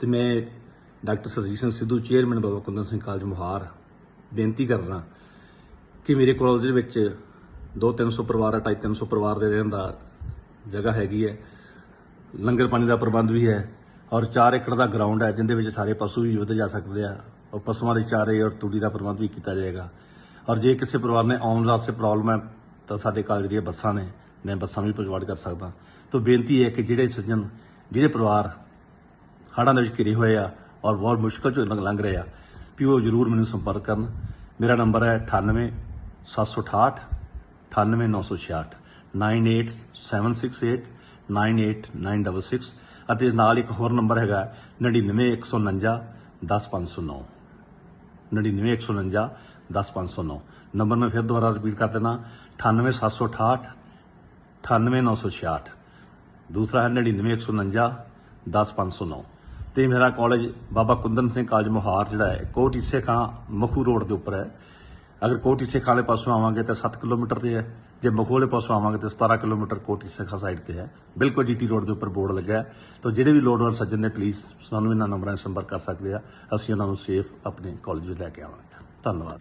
ਤੇ ਮੈਂ doctor Surjit Singh Sidhu, chairman Baba Kundan Singh college Muhar, ਬੇਨਤੀ ਕਰਦਾ ਕਿ ਮੇਰੇ ਕਾਲਜ ਦੇ ਵਿੱਚ 2-300 ਪਰਿਵਾਰ ਹੈ 250 ਪਰਿਵਾਰ ਦੇ ਰਹਿਣ ਦਾ ਜਗ੍ਹਾ ਹੈਗੀ ਹੈ। ਲੰਗਰ ਪਾਣੀ ਦਾ ਪ੍ਰਬੰਧ ਵੀ ਹੈ ਔਰ 4 ਏਕੜ ਦਾ ਗਰਾਊਂਡ ਹੈ ਜਿੰਦੇ ਵਿੱਚ ਸਾਰੇ ਪਸ਼ੂ ਵੀ ਵਧੇ ਜਾ ਸਕਦੇ ਆ ਔਰ ਪਸ਼ੂਆਂ ਦੇ ਚਾਰੇ ਔਰ ਤੂੜੀ ਦਾ ਪ੍ਰਬੰਧ ਵੀ ਕੀਤਾ ਜਾਏਗਾ। ਔਰ ਜੇ ਕਿਸੇ ਪਰਿਵਾਰ ਨੇ ਆਉਣ ਵਾਸਤੇ ਪ੍ਰੋਬਲਮ ਹੈ ਤਾਂ ਸਾਡੇ ਕਾਲਜ ਦੀਆਂ ਬੱਸਾਂ ਨੇ, ਮੈਂ ਬੱਸਾਂ ਵੀ ਪ੍ਰੋਵਾਈਡ ਕਰ ਸਕਦਾ। ਤਾਂ ਬੇਨਤੀ ਹੈ ਕਿ ਜਿਹੜੇ ਸੱਜਣ, ਜਿਹੜੇ ਪਰਿਵਾਰ ਹੜ੍ਹਾਂ ਦੇ ਵਿੱਚ ਘਿਰੇ ਹੋਏ ਆ ਔਰ ਬਹੁਤ ਮੁਸ਼ਕਲ ਚੋਂ ਲੰਘ ਲੰਘ ਰਹੇ ਆ। ਵੀ ਉਹ ਜ਼ਰੂਰ ਮੈਨੂੰ ਸੰਪਰਕ ਕਰਨ। ਮੇਰਾ ਨੰਬਰ ਹੈ 98 768 98966 98768 98966 ਅਤੇ ਨਾਲ ਇੱਕ ਹੋਰ ਨੰਬਰ ਹੈਗਾ 99149 10509 99149 10509 ਨੰਬਰ ਮੈਂ ਫਿਰ ਦੁਬਾਰਾ ਰਿਪੀਟ ਕਰ ਦੇਣਾ 98768 98966 ਦੂਸਰਾ ਹੈ 99149 10509 ਤੇ ਮੇਰਾ ਕਾਲਜ ਬਾਬਾ ਕੁੰਦਨ ਸਿੰਘ ਕਾਲਜ ਮੋਹਾਰ ਜਿਹੜਾ ਹੈ, ਕੋਟ ਇਸੇ ਖਾਂ ਮਖੂ ਰੋਡ ਦੇ ਉੱਪਰ ਹੈ। ਅਗਰ ਕੋਟ ਇਸੇ ਖਾਂ ਵਾਲੇ ਪਾਸੋਂ ਆਵਾਂਗੇ ਤਾਂ 7 ਕਿਲੋਮੀਟਰ ਤੇ ਹੈ। ਜੇ ਮਖੂ ਵਾਲੇ ਪਾਸੋਂ ਆਵਾਂਗੇ ਤਾਂ 17 ਕਿਲੋਮੀਟਰ ਕੋਟ ਇਸੇ ਖਾਂ ਸਾਈਡ ਤੇ ਹੈ। ਬਿਲਕੁਲ ਜੀਟੀ ਰੋਡ ਦੇ ਉੱਪਰ ਬੋਰਡ ਲੱਗਾ ਹੈ। ਤਾਂ ਜਿਹੜੇ ਵੀ ਲੋੜਵੰਦ ਸੱਜਣ ਨੇ ਪਲੀਜ਼ ਸਾਨੂੰ ਇਹਨਾਂ ਨੰਬਰਾਂ 'ਤੇ ਸੰਪਰਕ ਕਰ ਸਕਦੇ ਆ। ਅਸੀਂ ਉਹਨਾਂ ਨੂੰ ਸੇਫ ਆਪਣੇ ਕਾਲਜ ਵਿੱਚ ਲੈ ਕੇ ਆਵਾਂਗੇ। ਧੰਨਵਾਦ